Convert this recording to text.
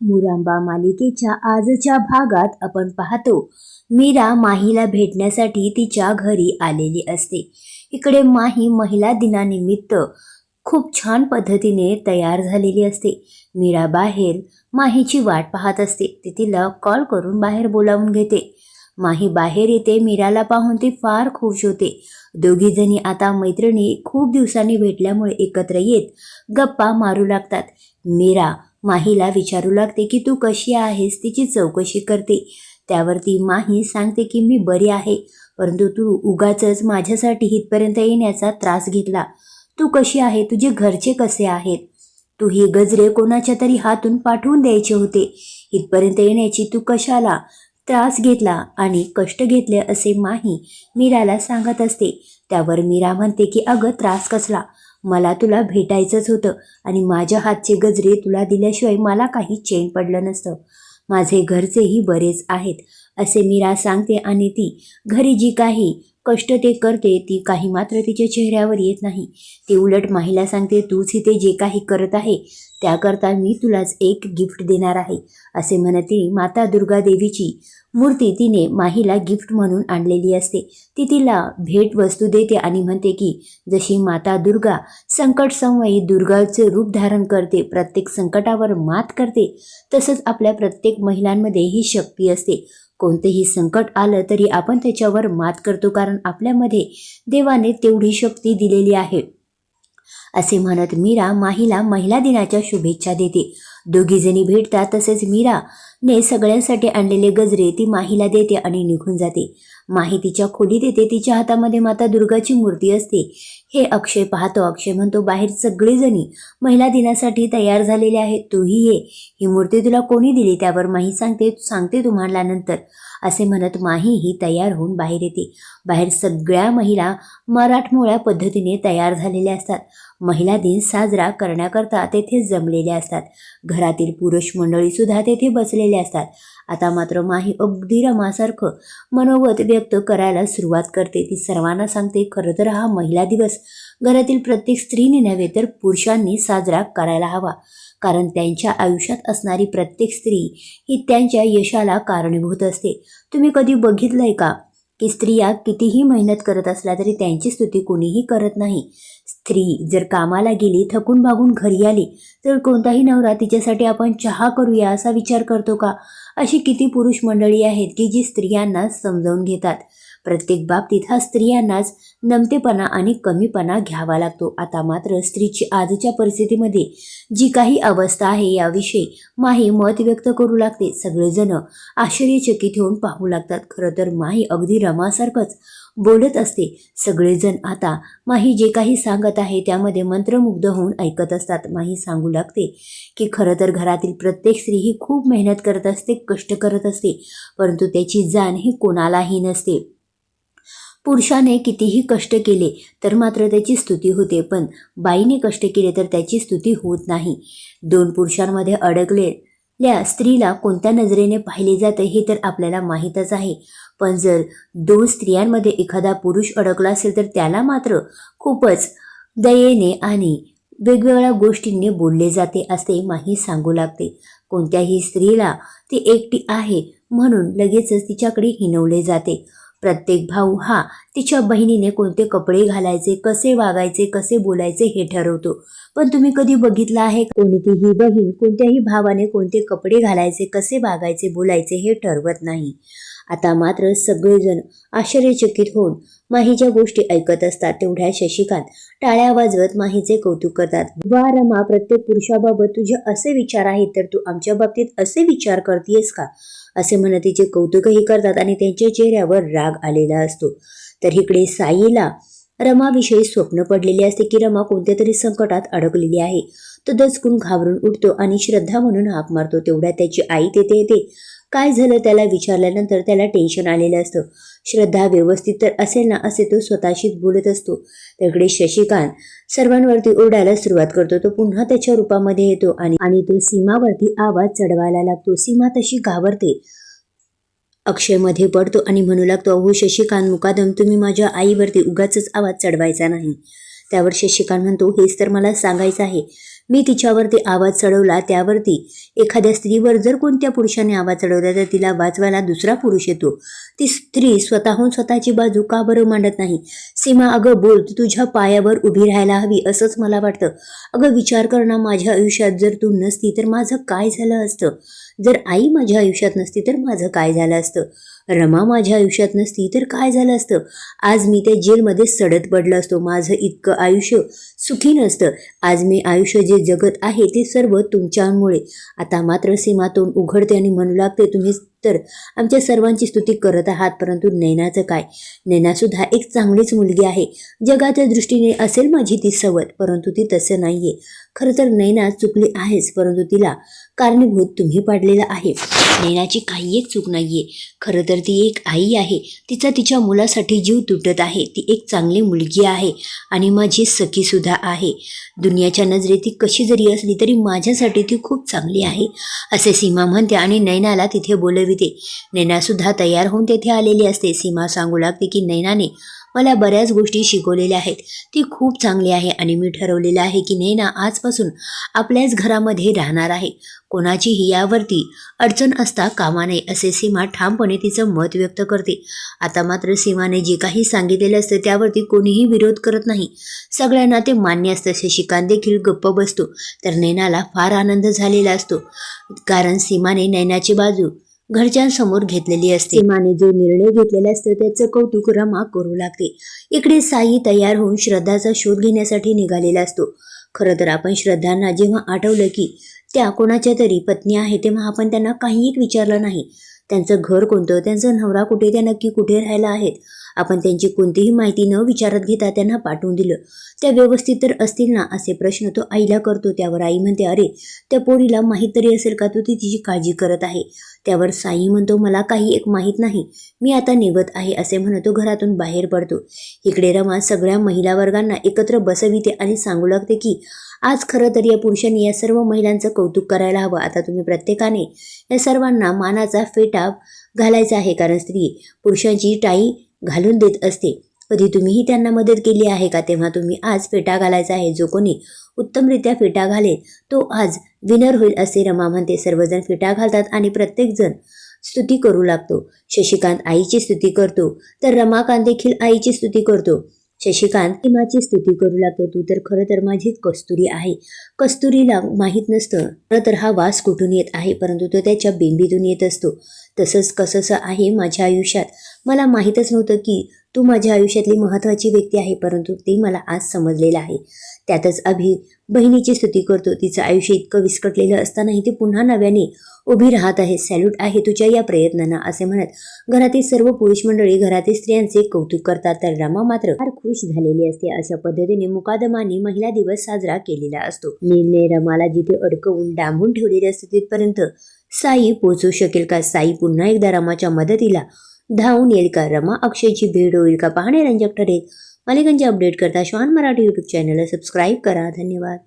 मुरांबा मालिकेच्या आजच्या भागात आपण पाहतो मीरा माहीला भेटण्यासाठी तिच्या घरी आलेली असते. इकडे माही महिला दिनानिमित्त खूप छान पद्धतीने तयार झालेली असते. मीरा बाहेर माहीची वाट पाहत असते. ती तिला कॉल करून बाहेर बोलावून घेते. माही बाहेर येते मीराला पाहून ती फार खुश होते. दोघीजणी आता मैत्रिणी खूप दिवसांनी भेटल्यामुळे एकत्र येत गप्पा मारू लागतात. मीरा माहीला विचारू लागते की तू कशी आहेस तिची चौकशी करते. त्यावरती माही सांगते की मी बरी आहे परंतु तू उगाच माझ्यासाठी इथपर्यंत येण्याचा त्रास घेतला. तू कशी आहे तुझे घरचे कसे आहेत? तू ही गजरे कोणाच्या तरी हातून पाठवून द्यायचे होते. इथपर्यंत येण्याची तू कशाला त्रास घेतला आणि कष्ट घेतले असे माही मीराला सांगत असते. त्यावर मीरा म्हणते की अगं त्रास कसला? मला तुला भेटायचंच होतं आणि माझ्या हातचे गजरे तुला दिल्याशिवाय मला काही चैन पडलं नसतं. माझे घरचेही बरेच आहेत असे मीरा सांगते आणि ती घरी जी काही कष्ट ते करते ती काही मात्र तिच्या चेहऱ्यावर येत नाही. ती उलट माहीला सांगते तूच इथे जे काही करत आहे त्याकरता मी तुलाच एक गिफ्ट देणार आहे असे म्हणत माता दुर्गा देवीची मूर्ती तिने माहीला गिफ्ट म्हणून आणलेली असते. ती तिला भेट वस्तू देते आणि म्हणते की जशी माता दुर्गा संकट समयी दुर्गाचे रूप धारण करते प्रत्येक संकटावर मात करते तसंच आपल्या प्रत्येक महिलांमध्ये ही शक्ती असते. कोणतेही संकट आलं तरी आपण त्याच्यावर मात करतो कारण आपल्यामध्ये देवाने तेवढी शक्ती दिलेली आहे. असे म्हणत मीरा माहीला महिला दिनाच्या शुभेच्छा देते. दोघीजणी भेटतात तसेच मीराने सगळ्यांसाठी आणलेले गजरे ती माहीला देते आणि निघून जाते. माहितीच्या खोलीत येते. तिच्या हातामध्ये माता दुर्गाची मूर्ती असते. हे अक्षय पाहतो. अक्षय म्हणतो बाहेर सगळेजणी महिला दिनासाठी तयार झालेले आहेत. तूही ये. ही मूर्ती तुला कोणी दिली? त्यावर माही सांगते सांगते तुम्हाला. नंतर असे म्हणत माही ही तयार होऊन बाहेर येते. बाहेर सगळ्या महिला मराठमोळ्या पद्धतीने तयार झालेल्या असतात. महिला दिन साजरा करण्याकरता तेथे जमलेल्या असतात. घरातील पुरुष मंडळीसुद्धा तेथे बसलेले असतात. आता मात्र माही अगदी रमासारखं मनोगत व्यक्त करायला सुरुवात करते. ती सर्वांना सांगते खरं तर हा महिला दिवस. घरातील प्रत्येक स्त्रीने नव्हे तर पुरुषांनी साजरा करायला हवा. कारण त्यांच्या आयुष्यात असणारी प्रत्येक स्त्री ही त्यांच्या यशाला कारणीभूत असते. तुम्ही कधी बघितलंय का की स्त्रिया कितीही मेहनत करत असल्या तरी त्यांची स्तुती कोणीही करत नाही? स्त्री जर कामाला गेली थकून भागून घरी आली तर कोणताही नवरा तिच्यासाठी आपण चहा करूया असा विचार करतो का? अशी किती पुरुष मंडळी आहेत की जी स्त्रियांना समजावून घेतात. प्रत्येक बाबतीत हा स्त्रियांनाच नमतेपणा आणि कमीपणा घ्यावा लागतो. आता मात्र स्त्रीची आजच्या परिस्थितीमध्ये जी काही अवस्था आहे याविषयी माही मत व्यक्त करू लागते. सगळेजण आश्चर्यचकित होऊन पाहू लागतात. खरं तर माही अगदी रमासारखंच बोलत असते. सगळेजण आता माही जे काही सांगत आहे त्यामध्ये मंत्रमुग्ध होऊन ऐकत असतात. माही सांगू लागते की खरं तर घरातील प्रत्येक स्त्री ही खूप मेहनत करत असते कष्ट करत असते परंतु त्याची जाण ही कोणालाही नसते. पुरुषाने कितीही कष्ट केले तर मात्र त्याची स्तुती होते पण बाईने कष्ट केले तर त्याची स्तुती होत नाही. दोन पुरुषांमध्ये अडकलेल्या स्त्रीला कोणत्या नजरेने पाहिले जाते हे तर आपल्याला माहीतच आहे. पण जर दोन स्त्रियांमध्ये एखादा पुरुष अडकला असेल तर त्याला मात्र खूपच दयेने आणि वेगवेगळ्या गोष्टींनी बोलले जाते असे माही सांगू लागते. कोणत्याही स्त्रीला ती एकटी आहे म्हणून लगेचच तिच्याकडे हिनवले जाते. प्रत्येक भाऊ हा तिच्या बहिणीने कोणते कपडे घालायचे कसे वागायचे कसे बोलायचे हे ठरवतो. पण तुम्ही कधी बघितलं आहे कोणतीही बहीण कोणत्याही भावाने कोणते कपडे घालायचे कसे वागायचे बोलायचे हे ठरवत नाही. आता मात्र सगळेजण आश्चर्यचकित होऊन माहीच्या गोष्टी ऐकत असतात तेवढ्या शशिकांत. टाळ्या वाजवत माहीचे कौतुक करतात. वा रमा प्रत्येक पुरुषाबाबत तुझे असे विचार आहेत तर तू आमच्या बाबतीत असे विचार करतेस का? असे म्हणत तिचे कौतुकही करतात आणि त्यांच्या चेहऱ्यावर राग आलेला असतो. तर इकडे साईला रमाविषयी स्वप्न पडलेले असते की रमा कोणत्या तरी संकटात अडकलेली आहे. तो दचकून घाबरून उठतो आणि श्रद्धा म्हणून हाक मारतो. तेवढ्या त्याची आई तेथे येते. काय झालं त्याला विचारल्यानंतर त्याला टेन्शन आलेलं असतं. श्रद्धा व्यवस्थित तर असेल ना असे तो स्वतःशीच बोलत असतो. त्याकडे शशिकांत सर्वांवरती ओरडायला सुरुवात करतो. तो पुन्हा त्याच्या रूपामध्ये येतो आणि आणि तो सीमावरती आवाज चढवायला लागतो. सीमा तशी घाबरते. अक्षयमध्ये पडतो आणि म्हणू लागतो अहो शशिकांत मुकादम तुम्ही माझ्या आईवरती उगाच आवाज चढवायचा नाही. त्यावर शशिकांत म्हणतो हेच तर मला सांगायचं आहे. मी तिच्यावरती आवाज चढवला त्यावरती एखाद्या स्त्रीवर जर कोणत्या पुरुषाने आवाज चढवला तर तिला वाचवायला दुसरा पुरुष येतो. ती स्त्री स्वतःहून स्वतःची बाजू का बरं मांडत नाही? सीमा अगं बोल तू तुझ्या पायावर उभी राहायला हवी असंच मला वाटतं. अगं विचार करणं माझ्या आयुष्यात जर तू नसती तर माझं काय झालं असतं? जर आई माझ्या आयुष्यात नसती तर माझं काय झालं असतं? रमा माझ्या आयुष्यात नसती तर काय झालं असतं? आज मी त्या जेलमध्ये सडत पडलं असतो. माझं इतकं आयुष्य सुखी नसतं. आज मी आयुष्य जे जगत आहे ते सर्व तुमच्यामुळे. आता मात्र सीमातून उघडते आणि म्हणू लागते तुम्ही तर आमच्या सर्वांची स्तुती करत आहात परंतु नैनाचं काय? नैनासुद्धा एक चांगलीच मुलगी आहे. जगाच्या दृष्टीने असेल माझी ती सवत परंतु ती तसं नाही आहे खरं तर नैना चुकली आहेच परंतु तिला कारणीभूत तुम्ही पाडलेलं आहे. नैनाची काही एक चूक नाही आहे खरं तर ती एक आई आहे. तिचा तिच्या मुलासाठी जीव तुटत आहे. ती एक चांगली मुलगी आहे आणि माझी सखीसुद्धा आहे. दुनियाच्या नजरेत ती कशी जरी असली तरी माझ्यासाठी ती खूप चांगली आहे असे सीमा म्हणते आणि नैनाला तिथे बोलविते. नैनासुद्धा तयार होऊन तेथे आलेली असते. सीमा सांगू लागते की नैनाने मला बऱ्याच गोष्टी शिकवलेल्या आहेत. ती खूप चांगली आहे आणि मी ठरवलेलं आहे की नैना आजपासून आपल्याच घरामध्ये राहणार आहे. कोणाचीही यावरती अडचण असता कामा नये असे सीमा ठामपणे तिचं मत व्यक्त करते. आता मात्र सीमाने जे काही सांगितलेलं असतं त्यावरती कोणीही विरोध करत नाही. सगळ्यांना ते मान्य असतं. शशिकांत देखील गप्प बसतो. तर नैनाला फार आनंद झालेला असतो. कारण सीमाने नैनाची बाजू घरच्यांसमोर घेतलेली असते. माने जो निर्णय घेतलेला असतो त्याचं कौतुक रमा करू लागते. इकडे साई तयार होऊन श्रद्धाचा शोध घेण्यासाठी निघालेला असतो. खरं तर आपण श्रद्धांना जेव्हा आठवलं की त्या कोणाच्या तरी पत्नी आहे तेव्हा आपण त्यांना काही एक विचारलं नाही. त्यांचं घर कोणतं? त्यांचा नवरा कुठे? त्या नक्की कुठे राहायला आहेत? आपण त्यांची कोणतीही माहिती न विचारत घेता त्यांना पाठवून दिलं. त्या व्यवस्थित तर असतील ना असे प्रश्न तो आईला करतो. त्यावर आई म्हणते अरे त्या पोरीला माहीत तरी असेल का तू ती तिची काळजी करत आहे? त्यावर साई म्हणतो मला काही एक माहीत नाही. मी आता निघत आहे असे म्हणत तो घरातून बाहेर पडतो. इकडे रमा सगळ्या महिला वर्गांना एकत्र बसविते आणि सांगू लागते की आज खरं तर या पुरुषांनी या सर्व महिलांचं कौतुक करायला हवं. आता तुम्ही प्रत्येकाने या सर्वांना मानाचा फेटा घालायचा आहे कारण स्त्री. पुरुषांची टाई घालून देत असते. कधी तुम्हीही त्यांना मदत केली आहे का? तेव्हा तुम्ही आज फेटा घालायचा आहे. जो कोणी उत्तमरित्या फेटा घालेल तो आज विनर होईल असे रमा म्हणते. सर्वजण फेटा घालतात आणि प्रत्येकजण स्तुती करू लागतो. शशिकांत आईची स्तुती करतो. तर रमाकांत देखील आईची स्तुती करतो. शशिकांत हिमाची स्तुती करू लागतो तू तर खरं तर माझी कस्तुरी आहे. कस्तुरीला माहीत नसतं खरं तर हा वास कुठून येत आहे परंतु तो त्याच्या बिंबीतून येत असतो. तसंच कसंसं आहे माझ्या आयुष्यात? मला माहीतच नव्हतं की तू माझ्या आयुष्यातली महत्त्वाची व्यक्ती आहे परंतु ते मला आज समजलेलं आहे. त्यातच अभि बहिणीची स्तुती करतो. तिचं आयुष्य इतकं विस्कटलेलं असतानाही ती पुन्हा नव्याने उभी राहत आहे. सॅल्यूट आहे तुझ्या या प्रयत्नांना असे म्हणत घरातील सर्व पुरुष मंडळी घरातील स्त्रियांचे कौतुक करतात. तर रमा मात्र फार खुश झालेली असते. अशा पद्धतीने मुकादमाने महिला दिवस साजरा केलेला असतो. नीलने रमाला जिथे अडकवून डांबून ठेवलेले असते तिथपर्यंत साई पोहोचू शकेल का? साई पुन्हा एकदा रमाच्या मदतीला धावून येईल का? रमा अक्षयची भेट होईल का? पाहणे रंजक ठरेल. मालिकांचे अपडेट करता श्वान मराठी यूट्यूब चॅनलला सबस्क्राईब करा. धन्यवाद.